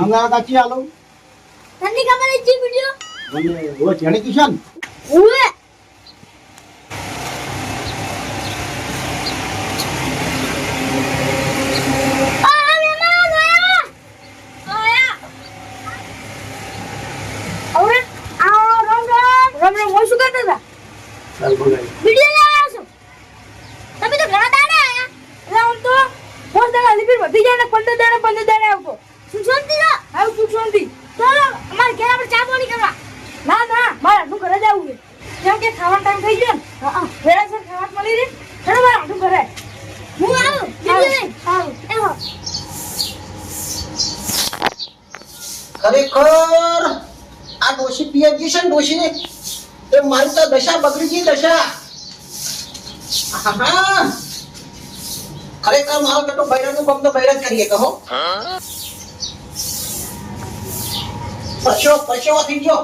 મંગા કાચી આલો તને ખબર છે વિડિયો અને ઓ જેણે કિશન ઓએ આ મહેમાન આયા આયા ઓરે આ રામ રામ રામ રામ હું શું કરતા હતા ચાલ બોલાય વિડિયો લેવા આવ્યો છું તમે તો ઘણા દાડા આયા એટલે હું તો પાંચ દાડા લીપી વધી જાય ને પંદર દાડા પંદર દાડા આવતો શું શાંતિ ના? આવું શું શાંતિ ચાલો અમારે ઘેર આપણે ચા પાણી કરવા. ના ના મારે આટલું ઘરે જ આવવું છે. કેમ કે ખાવાનો ટાઈમ થઈ ગયો ને. હા હા વેળાસર ખાવા મળી રહે. ચલો મારે આટલું ઘરે. હું આવું? વિડિયો આવું એવો ખરેખર આ ડોશી પીએચજી છે ને ડોશી એ મારી તો દશા બગડી ગઈ દશા. ખરેખર મારો બેટો બૈરાનું કામ તો બૈરા કરીએ કહો. પરસેવો પરસેવો થઈ ગયો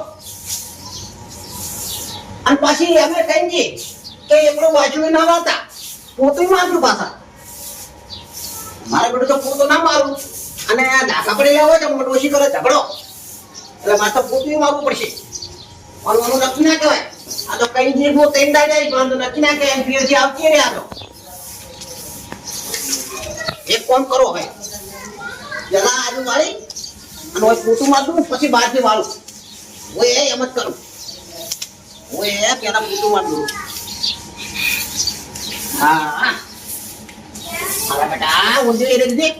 અને પાછી અમે છીએ કે એકડો બાજુ ના વાતા. પોતું મારતું પાછા. મારા બેટું તો પોતું ના મારું. અને ડાકા પડેલા હોય તો મોટો ઓછી કરે, ઝઘડો. એટલે મારે તો પોતું મારવું પડશે. ઓનું નક્કી ના કહેવાય. આ તો કઈ જે હું તેમ દાઈ જાય પણ નક્કી ના કહેવાય. પીએસી આવતી રે આ તો. એક કોમ કરો હવે. જરા આજુ વાળી અને હવે પોતું મારતું પછી બહારથી વાળું. હું એ એમ જ કરું. હું એ પેલા પોતું મારતું હા. બેટા, ઊંધી રે દીધી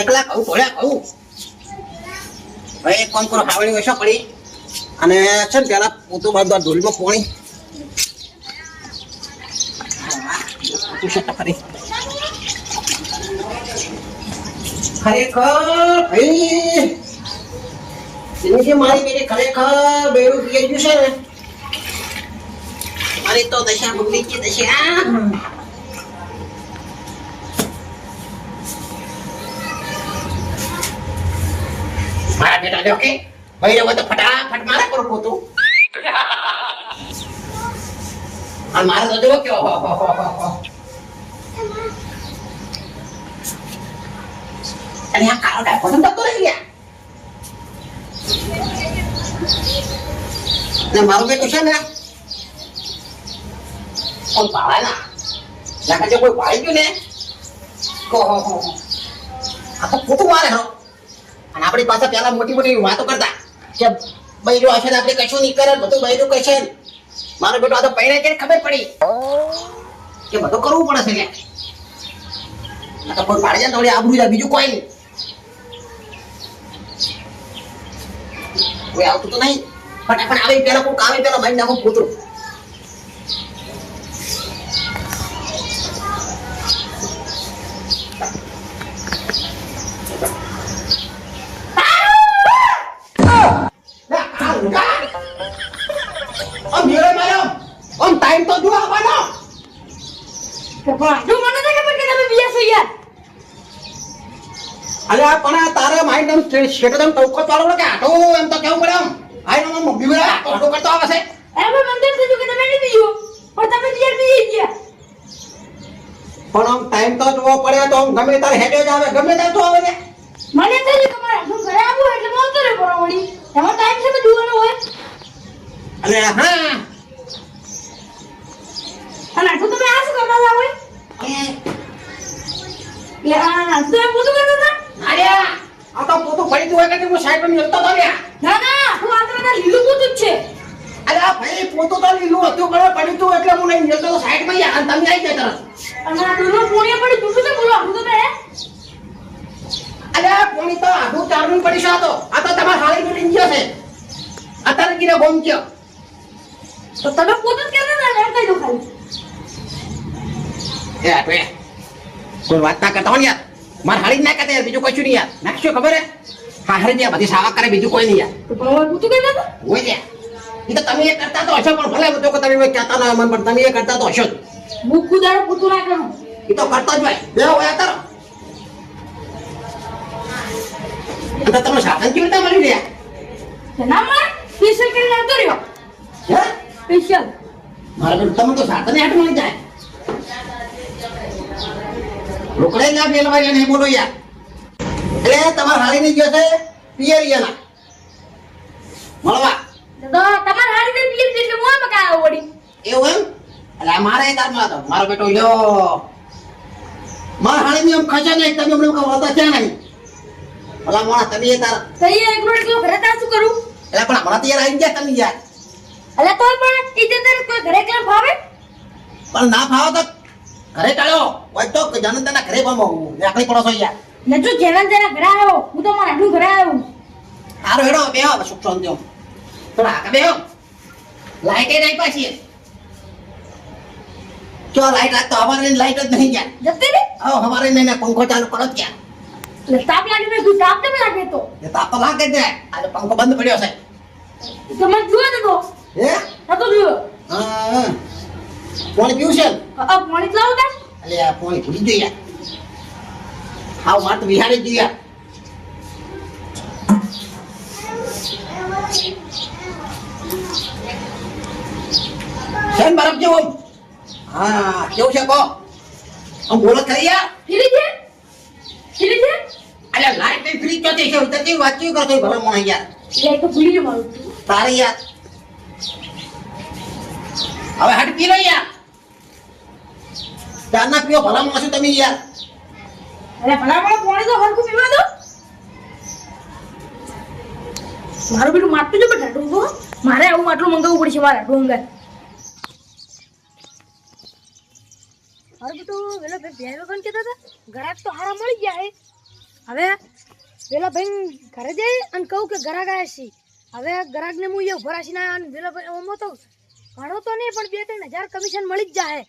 એકલા કહું ભોળ્યા કહું હવે એક કામ કરો વેસો પડી. અને છે ને પેલા પોતું બાંધવા ઢોલમાં પોણી. ખરેખર ભાઈ જિંદગી મારી બેટી ખરેખર બેડું પીએ ગયું છે ને, મારી તો દશા બગડી ગઈ દશા. મારા બેટા જો કે, ભાઈ હવે તો ફટાફટ મારા પર પોતું અને મારા તો જો કે. અને આ કાળો ડાકો તો જતો રહી ગયા. ને મારો બેટો છે ને કોઈ ગયું ને. આ તો પોતું મારે અને આપણી પાસે પેલા મોટી મોટી વાતો કરતા કે બૈરું હશે ને આપણે કશું નહીં કરે, બધું બૈરું કહેશે મારો બેટો આ તો પહેરે છે ખબર પડી? કે બધું કરવું પડે છે આ તો કોઈ પાડી તો જાય, બીજું કોઈ નહીં. કોઈ આવતું તો નહીં ફટાફટ આવે પેલા કોઈ આવે પેલા મારી નાખો પૂતરું આમ મેળે માર્યો આમ ટાઈમ તો જો આવવાનો કે પણ જો મને તો ખબર કે તમે બીજા છો અલ્યા પણ આ તારે માઇન્ડ એમ શેટો તેમ ટોકો પાડો કે આટો એમ તો કેવું પડે એમ આઈ નો મમ્મી બેડા આટો કરતો આવે છે. એમ મંદિર થઈ કે તમે નહીં પીયો પણ તમે યાર પી ગયા. પણ આમ ટાઈમ તો જોવો પડે તો આમ ગમે તારે હેડે જ આવે ગમે તારે તો આવે ને. મને તો જે તમારે આટલું ઘરે આવું એટલે આવતો રહે પડો વળી એમાં ટાઈમ છે તો જોવાનો હોય. અને હા. અને આટલું તમે આ શું કરતા હતા હોય લે આ તો એમ બધું કરતા હતા? અલ્યા આ તો પોતું ફરી તું હોય કે હું સાઈડ ને મિલતો તો ના. ના હું આ તો બધા લીલું પોતું જ છે. અલ્યા ભાઈ પોતું તો લીલું હતું પણ પડી તું એટલે હું નહીં મિલતો તો સાઈડમાં યા અને તમે આવી જતા અને આ દૂરનો પુણ્ય પડી? તું શું બોલો? હું તો બે અરે કોણી તો આધું ચારનું પડી છે આ તો. આ તો તમારા હાળી નું લીંજ્યો છે. અત્યારે કીધે ગોમ ગયો તો તમે પોતે જ કહેતા હતા ને એમ કહી દો ખાલી. એ આટવે કોઈ વાત ના કરતા હોય યાર. માર જ ના કાતે યાર બીજું કશું નહીં યાર. નાખશો ખબર હે? હા હરે ત્યાં બધી સાવા કરે બીજું કોઈ નહીં યાર. હવે પોતું કહેતા હોય યાર એ તો તમે એ કરતા તો હશો પણ ભલે બધો કે તમે કહેતા ના મન પણ તમે એ કરતા તો હશો હું ખુદારો પોતું ના કરું. એ તો કરતો જ હોય. બે હોય કરો. અને તમે સાધન કેવી રીતે મળી રહ્યા ના મળે? સ્પેશિયલ કરીને આવતો રહ્યો. હે? સ્પેશિયલ મારા બેન તમે તો સાધન હેઠ મળી જાય. રોકડે. ના મેલવા નહીં બોલો યાર. એટલે તમારે હારી નહીં ગયો છે પિયરિયાના મળવા. તો તમારે હારી ને કાય એવું એમ? એટલે મારે તાર મળવા દો મારો બેટો લ્યો. મારા હાળી આમ ખર્ચા નહીં તમે હમણાં કહો હતા ક્યાં નહીં? ભલા મોણા તમે તાર તો એક મિનિટ એકલો ઘરે તાર શું કરું? એટલે પણ હમણાં તૈયાર આવી ગયા તમે યાર. એટલે તોય પણ કોઈ ઘરે કેમ ફાવે? પણ ના ફાવો તો ઘરે ચાલો. હોય તો જનતાના ઘરે પણ આકડી પડો છો યાર નજો જો જેના તેના ઘરે આવ્યો હું તો મારા ઘરે આવ્યો સારો હેડો બે આવો સુખ શાંતિ આમ. થોડા આગળ બેહો. લાઈટ નહીં પાછી ક્યો લાઈટ આ તો અમારે લાઈટ જ નહીં ગયા. જતી રે આવો અમારે નહીં ને પંખો ચાલુ કરો ક્યાં એટલે તાપ લાગે તું તાપ કેમ લાગે તો? એ તાપ તો લાગે છે આજે પંખો બંધ પડ્યો છે. તમે જુઓ ને તો. હે? તો જુઓ. હા. પાણી પીવું છે? આ પાણી લાવો તા એટલે આ પાણી ભૂલી ગઈ યાર. હાવ માર તો વિહારી જ યાર. બરફ જેવું હા કેવું છે કહો. આમ બોલો ખરી યાર. ફીરી છે? ફીરી છે? અલ્યા લાઈટ ફ્રી ચોથી છે ઉતર કેવી વાત કેવી કરતો ભલા મોણ યાર? એટલે તો ભૂલી ગયો તારે યાર. હવે હાટ પી લો યાર. ચારના પીઓ ભલા મોણ તમે યાર. અરે ભલા ભલા પાણી તો હરખું પીવા દો. મારું પેલું માટલું જો બેટા ઠંડુ મારે આવું માટલું મંગાવવું પડશે મારે ડોંગર મારું બેટું પેલો ભાઈ બે વગન કહેતા હતા ગ્રાહક તો હારા મળી ગયા હે. હવે પેલા ભાઈ ઘરે જઈ અને કહું કે ગ્રાહક આવ્યા છે. હવે ગ્રાહકને હું એ ઊભા ના અને પેલા ભાઈ ઓમો તો ઘણો તો નહીં પણ બે ત્રણ હજાર કમિશન મળી જ જાય.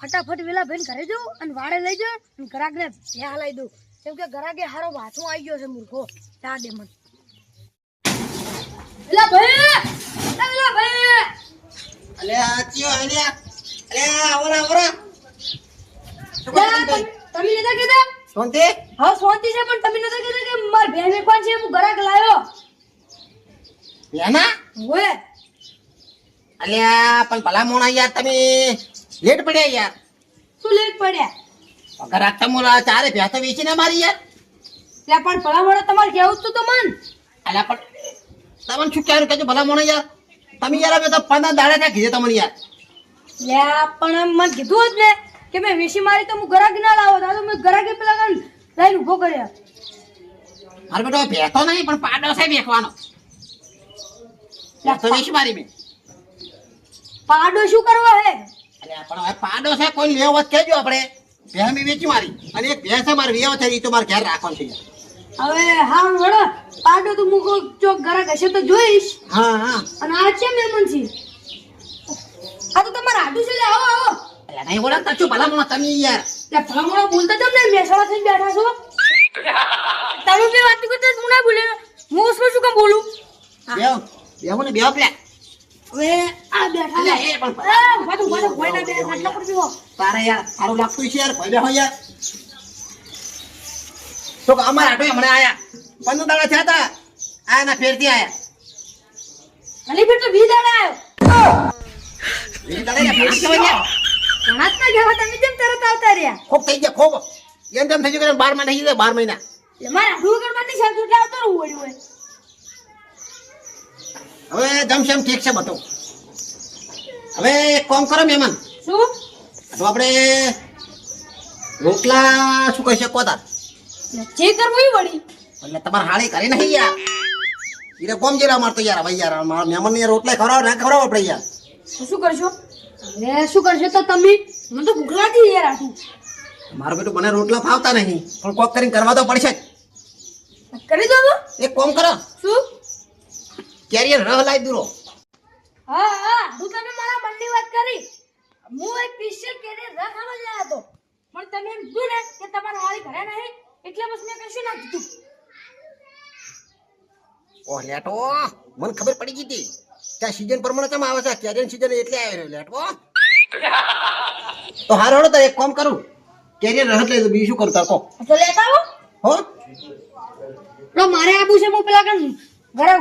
ફટાફટ વેલા ભાઈ ઘરે જાઉં અને વાડે લઈ જાઉં અને ગ્રાહકને બે લઈ દઉં. કેમ કે ગ્રાહકે હારો વાથું આવી ગયો છે મૂર્ખો. ચા દે મને. વેલા ભાઈ! વેલા ભાઈ! આવરા આવરા. તમે? નતા કીધા? શાંતિ? હા શાંતિ છે પણ તમે નતા કીધા કે માર બેન કોણ છે? હું ગ્રાહક લાવ્યો બેના અલ્યા પણ ભલા મોણા યાર તમે. લેટ પડ્યા યાર. શું લેટ પડ્યા? પગાર રાખતા મોલા ચારે ભેસો વેચી ને મારી યાર. ત્યાં પણ ભલા મોણા તમારે કેવું તું તો મન? અલ્યા પણ તમને શું કહેવાનું? કહેજો ભલા મોણા યાર. તમે યાર અમે તો પંદર દાડા ત્યાં કીધે તમને યાર. લ્યા પણ મને કીધું જ ને કે મેં વેસી મારી તો હું ગ્રાહક ના લાવો. તો મેં ગ્રાહકે પેલા ગણ લઈને ઊભો કર્યા. મારે બેટો ભેતો નહીં પણ પાડો છે વેખવાનો વેચી મારી મેં. પાડો શું કરવા હે? અરે પણ હવે પાડો છે કોઈ લેવો કેજો આપણે. ભેહ વેચી મારી. અને એક ભેહ છે મારી વિયાવ થઈ તો મારે ઘેર રાખવાનું છે. હવે હા વડો પાડો તો મુકો ચોક ઘરે હશે તો જોઈશ. હા હા. અને આ છે મહેમાન છે. આ તો તમારા આટું છે આવો આવો. એટલે નહીં વડા તચો ભલામણો તમે યાર? એટલે ભલામણો બોલતા તમને મેસાળા થઈને બેઠા છો. તમે બે વાત કરતા હું ના બોલે. હું શું કામ બોલું? બેવ બેવ ને બેવ પ્લે. પંદર દાડા થયા હતા. આયા ના ફેરથી આયા. ખાલી ફેર તો વી દાડા આવ્યો બીજી દાડા ઘણા જ ના તમે કેમ તરત આવતા રહ્યા. ખૂબ થઈ ગયા ખૂબ. એમ તેમ થઈ ગયું બાર મહિના થઈ ગયા બાર મહિના. મારા માંથી શાંતિ એટલે આવતો રહું હોય. હવે જમશેમ ઠીક છે બધું. હવે એક કામ કરો મહેમાન. શું? તો આપણે રોટલા શું કહી શકો તાર જે કરવું એ વળી. એટલે તમારે હાળી કરી નહીં યાર. ઈરે કોમ જેલા મારતો યાર હવે યાર મારા મહેમાન ને રોટલા ખવડાવ ના ખવડાવ આપણે યાર. તો શું કરશો? હવે શું કરશો તો તમે? મને તો ભૂખ લાગી યાર આટલું મારો બેટું મને રોટલા ફાવતા નહીં પણ કોક કરીને કરવા તો પડશે કરી દો એક કોમ કરો. શું? કેરિયર રહ લાવી દૂરો. હા હા હું તમે મારા મનની વાત કરી. હું એક સ્પેશિયલ કેરિયર રખ જ હતો. પણ તમે એમ કીધું ને કે તમારા હાળી ઘરે નહીં એટલે બસ મેં કશું ના કીધું. ઓ લેટો મને ખબર પડી ગઈ હતી. કે આ સીઝન પ્રમાણે તમે આવે છે કેરિયર સીઝન એટલે આવ્યો લેટો. તો હારો તો એક કામ કરું. કેરિયર રહત લઈ બીજું શું કરું તાર કો તો લેતા આવો. હો? તો મારે આબુ છે હું પેલા કન ઘરે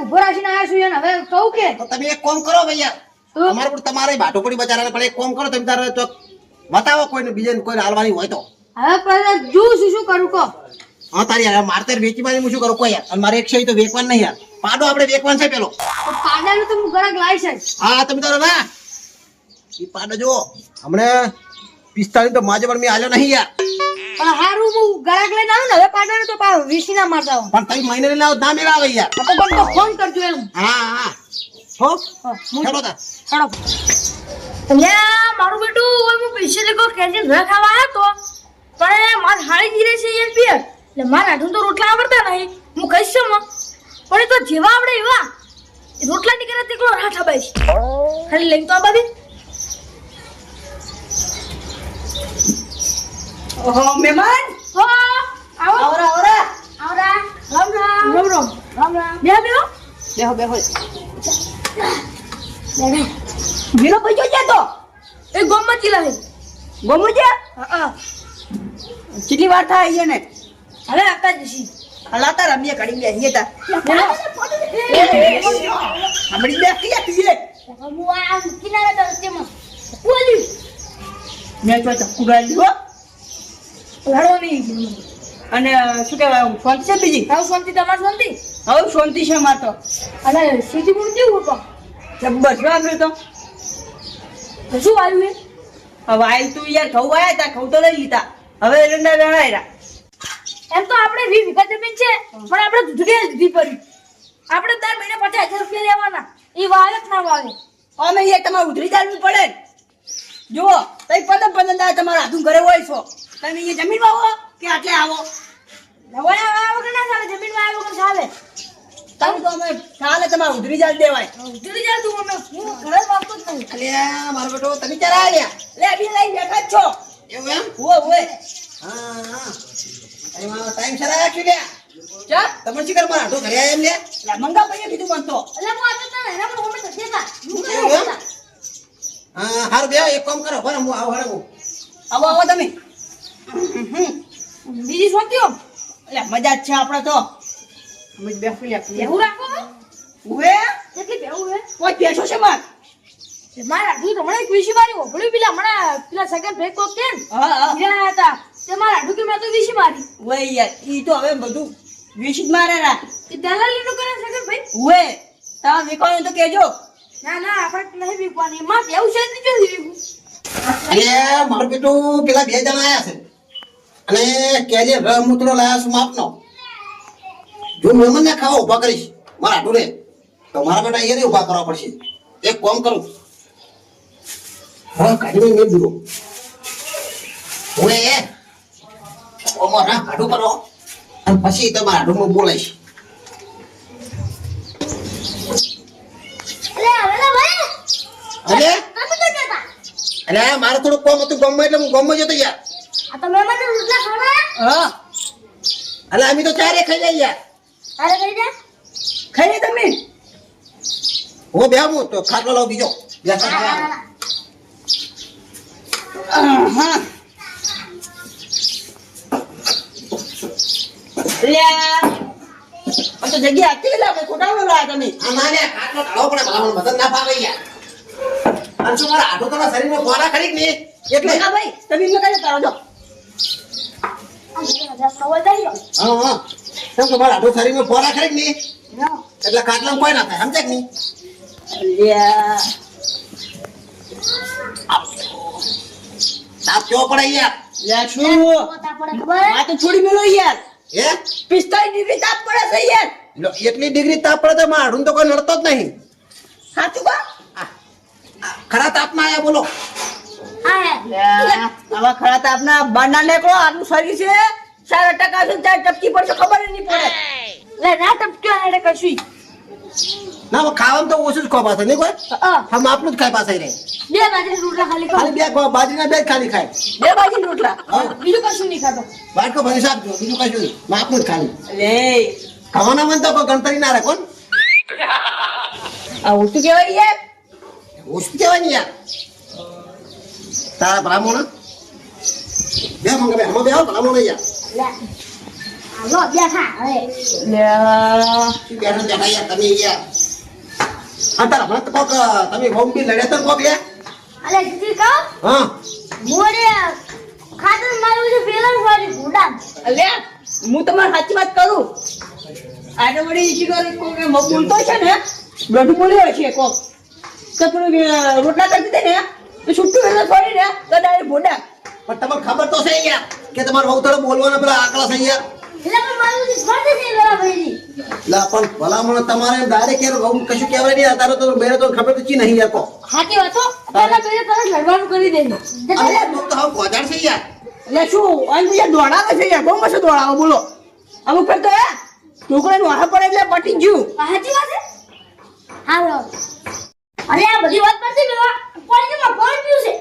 ઊભો રાખીને આવ્યા છું એને. હવે કહું કે તો તમે એક કોમ કરો ભૈયા. અમારે પણ તમારે ભાટો પડી. બચારા પણ એક કોમ કરો તમે તારે તો બતાવો કોઈને બીજાને કોઈને હાલવાની હોય તો. હવે પહેલા જોઉં છું શું કરું કહો. હા તારી યાર મારે વેચી મારી હું શું કરું? કોઈ યાર અને મારે એક છે તો વેકવાન નહીં યાર. પાડો આપણે વેકવાન છે પેલો. પાડાનું તો હું ગળક લાવી છે હા તમે તારો ના એ પાડો જો હમણે પિસ્તાલીસ તો માજે પણ મેં આલ્યો નહીં યાર. પણ હારું હું ગળાક લઈને આવું ને હવે પાડવાનું તો પાછું વીસી ના મારતા આવું. પણ તઈ મહિને લઈને આવો ના મેળા આવે યાર. તો પણ તો ફોન કરજો એમ. હા હા. હો? ચડો તા. ચડો અલ્યા, મારું બેટું ઓય હું પૈસે લેકો કેન્ટીન ભેળ ખાવા આવ્યો તો? પણ માર હાળી જીરે છે યાર પિયર. એટલે માર આઠું તો રોટલા આવડતા નહીં. હું કહીશમાં. પણ એ તો જેવા આવડે એવા. રોટલા ની કરે તેકલો રાઠા બાઈ ખાલી લઈને તો આ બાબી ઓહો મહેમાન? હો આવો. આવરા આવરા. આવરા. રામ રામ. રામ રામ. રામ રામ. બેહો બેહો બેહો. બે બે. વીરો પૈસો છે તો. એ ગોમમાં ચીલા છે. ગમુ છે? હા હા. કેટલી વાર થાય છે ને? હવે આકા જશી હલાતા રમીએ કડી બેસીએ તા બેહો. સાંભળી બેસીએ પીએ હું આ કિનારે તો તેમાં બોલ્યું મેં તો ચક્કુ હો. લડો નહીં અને શું કહેવાય શાંતિ છે બીજી? હવે શાંતિ તમારી શાંતિ? હવે શાંતિ છે માર તો. અને સીધી મૂળ કેવું હતો જબ્બર શું આવ્યું તો. શું આવ્યું એ? હવે આવ્યું તું યાર ઘઉં આવ્યા હતા ઘઉં તો લઈ લીધા. હવે એરંડા રણાયરા એમ તો આપણે વી વીઘા જમીન છે પણ આપણે દૂધડી દીધી પડી. આપણે દર મહિને પચાસ હજાર રૂપિયા લેવાના. એ વાવે જ ના વાવે? અમે યાર તમારે ઉધરી ચાલવું પડે જુઓ તઈ પદમ દાડા તમારા હાથું ઘરે હોય છો. તમે અહીંયા જમીન આવો? કે આટલે આવો? નવાયા વાયા વગર ના ચાલે જમીન વાયા વગર ચાલે? તમે તો અમે ચાલે તમારે ઉધરી ચાલ દેવાય. દૂધડી ચાલ તું અમે? હું ઘરે જ વાવતો જ નહીં. અલ્યા મારો બેટો તમે ક્યારે આવ્યા? લે બી લઈ બેઠા જ છો. એવું એમ? હુઓ હુએ હા હા. એમાં ટાઈમ સર આવ્યા છું લ્યા. ચા? તમે શું કર મારા આટો ઘરે આવ્યા એમ લે લે મંગા પૈયા કીધું મન તો. એટલે હું આજે તને એના પર અમે તો દેતા હું એવું એમ? કરે હા હારું બે એક કામ કરો હું આવું આવો આવો તમે. બીજી શાંતિ એટલે મજા જ છે આપણે તો. અમે જ બેસું લે બેહું રાખો ઉવે કેટલી બેહું હે? કોઈ બેસો છે માર. મારા આઠું તો હમણાં એક વિશી મારી ઓભળ્યું પેલા હમણાં પેલા સેકન્ડ ફેક કોક કેમ? હા હા. હતા. તે મારા કે મેં તો વિશી મારી. ઓય યાર ઈ તો હવે બધું વિશી જ મારે રા. એ દલાલી નું કરે સેકન્ડ ભાઈ હુએ તા વિકોણ તો કેજો. ના ના આપણે નહીં વિકવાની. માં બેવું છે જ નહીં વિકું? અરે મારું બેટું પેલા બે જણા આયા છે. અને કેજે રમૂતરો લાયા છું માપનો. જો મહેમાન ને ખાવા ઊભા કરીશ મારા આટું તો મારા બેટા એ ઊભા કરવા પડશે. એક કોમ કરું. હા કાઢી મેં દીધો હું એ ઓમાં રાહ કાઢું કરો અને પછી તમારા આટું બોલાઈશ અરે અરે મારે થોડું કોમ હતું ગમે એટલે હું ગામમાં જતો યાર. આ તો મહેમાન ને રોટલા ખાવા? હા. અરે અમે તો ચારે ખાઈ જાય યાર અરે કરી દે ખાઈ લે તમે. હું બેહું તો ખાટલો લાવ બીજો. બે ખાટલા લાવ. હા તો જગ્યા હતી એટલે આપણે ખોટાવડો લાયા તમે. ના લે, ખાટલો ઢાળવો પડે ભલામણ બધાને ના ફાવે યાર. અને શું મારા હાથો તમારા શરીરમાં ખોરાક ખરી કે એટલે મંગા ભાઈ તમે એમને કરો છો? દો હા, હા. કેમ કે મારા હાથો શરીરમાં ખોરાક ખરી કે નહીં? એટલે ખાટલામાં કોઈ ના થાય સમજે કે નહીં? લ્યા તાપ કેવો પડે યાર? લ્યા શું? પોતા પડે ખબર? આ તો છોડી મેલો યાર. હે? પિસ્તાલીસ ડિગ્રી તાપ પડે છે યાર. એટલી ડિગ્રી તાપ પડે તો મારું તો કોઈ નડતો જ નહીં. સાચું કા ખરા તાપમાં આયા બોલો. આવા ખરા તાપના બારના નીકળો આનું શરીર છે ચાર ટકા છે ત્યાં ટપકી પડશે ખબર જ નહીં પડે. લે ના ટપક્યો હેડે કશું ના ખાવાનું તો ઓછું જ ખો પાસે નહીં કોઈ હા હમ આપણું જ ખાય પાસે રે. બે બાજરી રોટલા ખાલી ખાલી બે બાજરીના બે ખાલી ખાય. બે બાજરી રોટલા? બીજું કશું નહીં ખાતો. બાળકો ભરી આપજો બીજું કશું નહીં. માપનું જ ખાલી. લે. ખાવાના મન તો કોઈ ગણતરી ના રાખો આ ઓછું કહેવાય યાર. ઓછું કહેવાય યાર. તારા બ્રાહ્મણ? બે મંગે બે હમ બે આવો બ્રાહ્મણ યાર. લે બેઠા લ્યા બેઠા બેઠા યાર તમે યાર કોક તમે હોમ બી તો કોક લે અલે દીદી કહો હા મોરે ખાતર મારું છે પેલા વાળી ભૂડા અલ્યા હું તમારી સાચી વાત કરું આને વળી ઈજી કરે કોક એમ બોલતો છે ને બ્લડ બોલ્યો છે કોક તો રોટલા કરતી દે ને તો છૂટું વેલા પડી ને તો ડાયરેક્ટ ભોડા પણ તમને ખબર તો છે યાર કે તમારે બહુ થોડો બોલવાનો પેલા આકડા છે યાર જે એ. લા પણ ભલામણ તમારે ડાયરેક્ટ કશું કહેવાય નહીં તારે તો બેરે તો ખબર તો ચી નહીં યાર કો સાચી વાત હો. પહેલા પહેલા તરત લડવાનું કરી દેજો. અરે તું તો છે યાર એટલે શું અહીં બીજા દોડાવે છે યાર બહુ મસ્ત દોડાવો બોલો અમુક ફેર તો હે વાહ પડે એટલે પટી ગયું સાચી વાત છે? હા. અરે આ બધી વાત પરથી પીવું છે.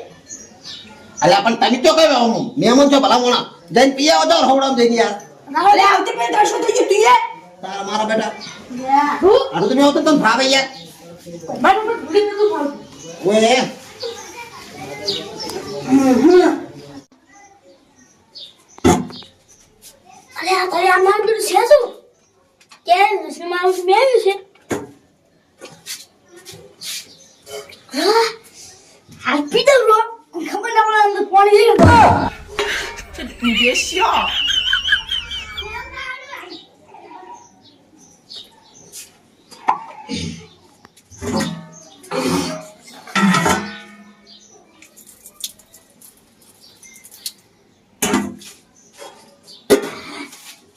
અલ્યા પણ તમે તો કહેવા હું મહેમાન છો મોણા. જઈને પી આવો તો હવડામ જઈને યાર. રાહુલ, આવતી ફેર તો શું થઈ તું યાર તારા મારા બેટા. યા, હું? તમે આવો તો તમે ભાવે યાર. મારું પેટ ભૂલી નતું ભાવ ઓય અરે આ તારે આમ નામ પેલું છે શું? કે મારું શું બેહ્યું છે? હા, હાલ પી દઉં રો. ખબર ના પડે અંદર પાણી લઈ લો.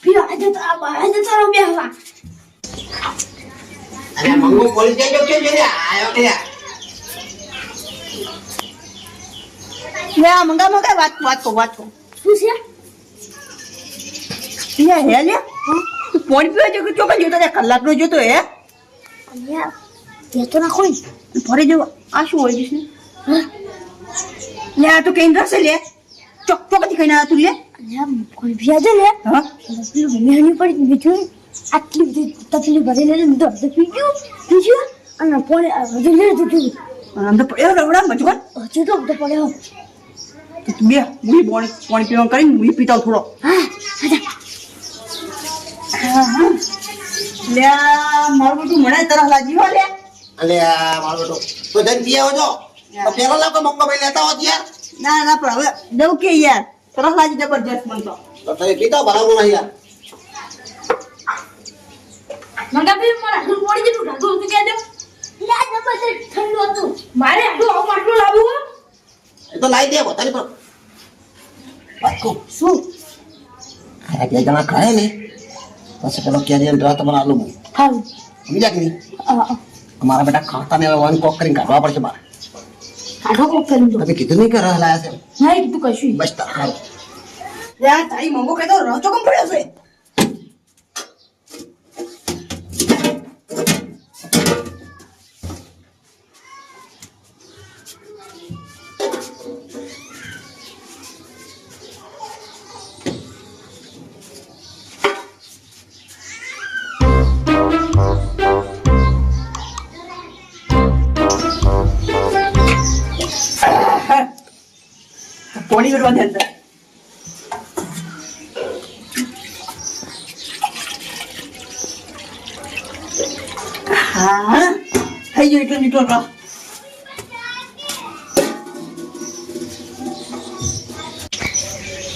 પીઓ, આજે તો આ- આજે તો તારો બેહવા. અલ્યા મંગો પોલીસ જઈ ગયો કેમ જઈને આયો કે લે આ મંગા મંગા વાત વાત કહો વાત કહો. શું છે? લે હે લે. તું પોણી પીવા જો કે ચોકન જોતો કલાક નો જોતો હે. અલ્યા, બે તો ના. કોઈ ફરી જો આ શું હોય છે? લે આ તો કેન્દ્ર છે લે. ચોક ચોકથી ખાઈને આવ્યા તું લે. અલ્યા, કોઈ ભી આજે લે. હા? પેલું પડી બીજું આટલી બધી તકલીફ ભરી લઈને લીધો તો પીજું બીજું અને પોણે લઈ દીધું આમ તો પડ્યો રવડા મજગોન હજુ તો પડ્યો તો તું બે હું પોણી પાણી પીવાનું કરીને હું પીતા થોડો. લે મારું બધું મને તરફ લાગી હો લે. અલ્યા મારો બેટો. તો જઈને પી આવો છો તો પેલા લાવ કે મંગો ભાઈ લેતા હોત યાર. ના ના પણ હવે દઉં કે યાર? તરફ લાગી જબરજસ્ત મન તો. તો તમે પીતા ભલામણ યાર. મંગા બી મારા હાથું પડી જતું ઢાંકું તું કહેજો લે જબરજસ્ત ઠંડુ હતું. મારે આટલું આવું આટલું લાવવું હો? એ તો લાવી દે પોતાની શું? આ બે જણા ખાય ને પછી પેલો કેરિયર ડ્રા તમારે આલુ હું હાલ સમજ્યા કે નહીં? અમારા બેટા ખાતા ને વન કોક કરીને કાઢવા પડશે મારે. કાઢો કોક કરી દો તમે કીધું નહીં કે રહ લાયા છે? નહીં કીધું કશું બસ તાર લે આ તારી મંગો કહેતો રચો કેમ પડ્યો છે? પોણી કરવા દે અંદર હા થઈ ગયું એટલું નીટો રહો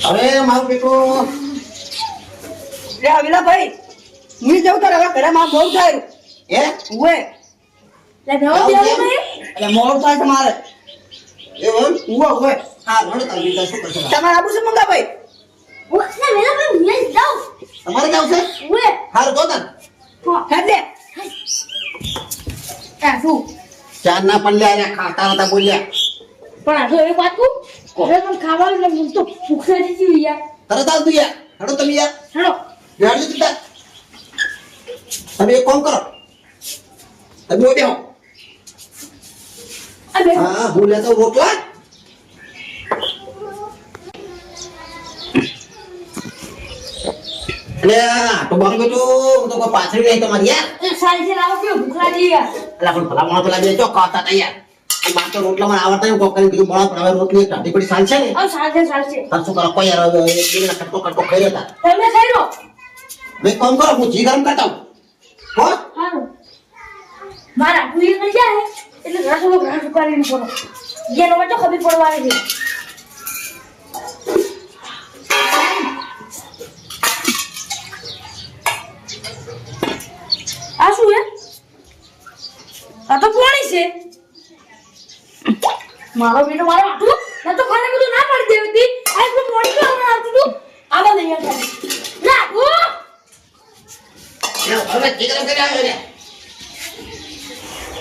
હવે મારું બેટું લે અગલા ભાઈ હું જઉં તારે હવે ઘરે માં બહુ થાય હે ઉવે લે ભેવો બેહવું નહીં એટલે મોડું થાય તમારે એવું ઉવે ઉવે હા રડો તાર બીજા શું કરશો તમારે આબુ છે મંગા ભાઈ ને વેલા ભાઈ હું જ તમારે જાવ છે? ઉએ હારું હે. આ શું ચાર ના પલ્લે આયા ખાતા નતા બોલ્યા. પણ આ તો એક વાત કહું. હવે પણ ખાવાનું એટલે હું તો ભૂખ નથી યાર તરત આવતું યાર. હડો તમે યાર. હેડો. બેહાડજો તું તમે એક કામ કરો. તમે ઓડે હો હા હું લેતો રોટલા. એટલે તો હું તો કોઈ પાછળ નહીં તમારી યાર. સારી છે લાવો કે યાર એટલે પણ ભલા પેલા યાર. તો રોટલા આવડતા હવે રોટલી પડી સાલ છે ને. કરો કોઈ યાર એક બે કટકો કટકો ખાઈ લેતા. તમે ખાઈ લો. બે કામ કરો હું જી ગરમ કરતા હો? મારા કરી જાય એટલે ઘણા ઘણા વચ્ચે ખબર પડવાની છે? મારો બેટો મારો આટલું ના તો ખાને બધું ના પાડી દેવી હતી. આ એટલું મોડી તો હમણાં આવતું હતું આવા નહીં આવતા ના ઓ હવે ચીકરે કરી આવ્યો રે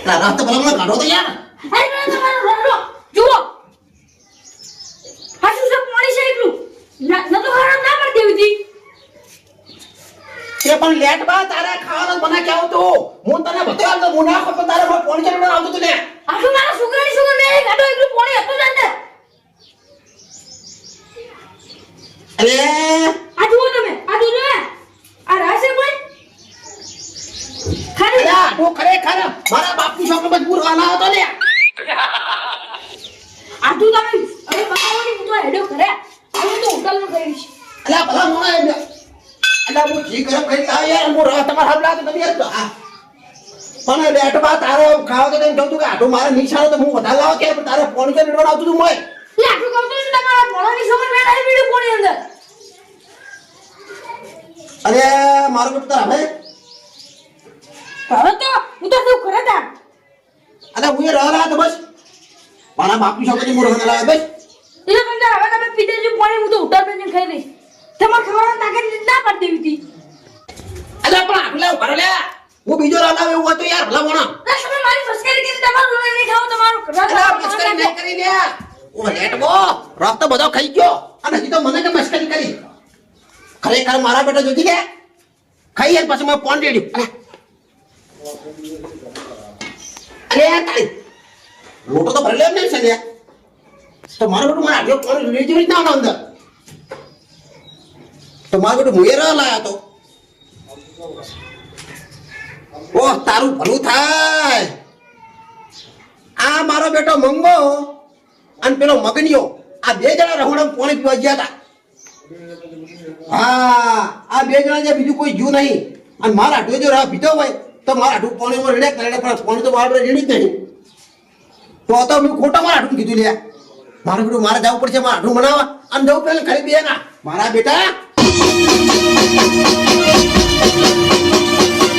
ના, રસ્તો ભલામણ કાઢો તો યાર. અરે ના તમારો રડો જુઓ. હાસુ સબ મોડી છે એટલું. ના તો ખાને ના પાડી દેવી હતી. તે પણ લેટ બા તારે ખાવાનું બના કે આવતું? હું તને બતાવ તો હું ના ખોટો તારે મને ફોન કરીને આવતું તું લે આટલું મારા છોકરાની છોકરા મેં ગાડો એટલું પોણી હતું જ અંદર અરે આ જુઓ તમે આ જુઓ તમે આ રહેશે કોઈ ખાલી અલ્યા, તું ખરેખર મારા બાપની છોકરો મજબૂર વાલા હતો લે આ તું તમે હવે બતાવવાની હું તો હેડો કરે હવે તો હોટલનું કરીશ અલ્યા ભલા મોણા એ અલ્યા હું જી ગરમ કરી લાવ યાર હું રહ તમાર હાથ લાગે તમે યાર હા પણ લેટ બા તારે ખાવા તો તને કહું તું કે આટલું મારે નિશાળો તો હું વધારે લાવો કે તારે ફોન કે નેટવર્ક આવતું તું મોય. લે આટલું કહું તો તમારા મોણાની છોકરા મેં આવી બીડું પોણી અંદર? અરે મારો બેટો તારા હવે હવે તો હું તો તું કરે તા અલ્યા હું રહ લાવ તો બસ. મારા બાપની છોકરી હું રહ લાવે બસ. એટલે પણ હવે તમે પીતે જો હું તો હોટલ પર ખાઈ લઈશ. તમારે ખાવાનું તાકાત ના પાડી દેવી હતી. અલ્યા પણ આટલે ઊભા રહો લે હું બીજો રહ લાવ એવું હતું યાર ભલા મોણા તમે મારી ફસકારી કરી તમારું રોજ નહીં ખાવ તમારું? મસ્કરી નહીં કરી લે ઓ લેટ બો રહ તો બધો ખાઈ ગયો. અને હજી તો મને કે મસ્કરી કરી? ખરેખર મારા બેટા જોતી કે? ખાઈ યાર પછી મેં ફોન રેડી અરે તારી લોટો તો ભરેલો એમ છે ને તો મારો બેટો મને આગળ ફોન રેડી જોઈ ના અંદર? તો મારો બેટો મુએ રહ લાયા તો. ઓહ તારું ભલું થાય. આ મારો બેટો મંગો અને પેલો મગનિયો. આ બે જણા રહોડા પાણી પીવા ગયા હતા. હા, આ બે જણા જે બીજું કોઈ જ્યુ નહીં. અને મારા આટલું જો રાહ પીતો હોય, તો મારા આટલું પોણી માં રેડે કરે, પણ પાણી તો મારા રેડી જ નહીં. તો તો મેં ખોટા મારા આટલું કીધું, લ્યા. મારું બેટું મારે જવું પડશે, મારા આટલું બનાવવા અને જવું પેલા ખરી ના. મારા બેટા.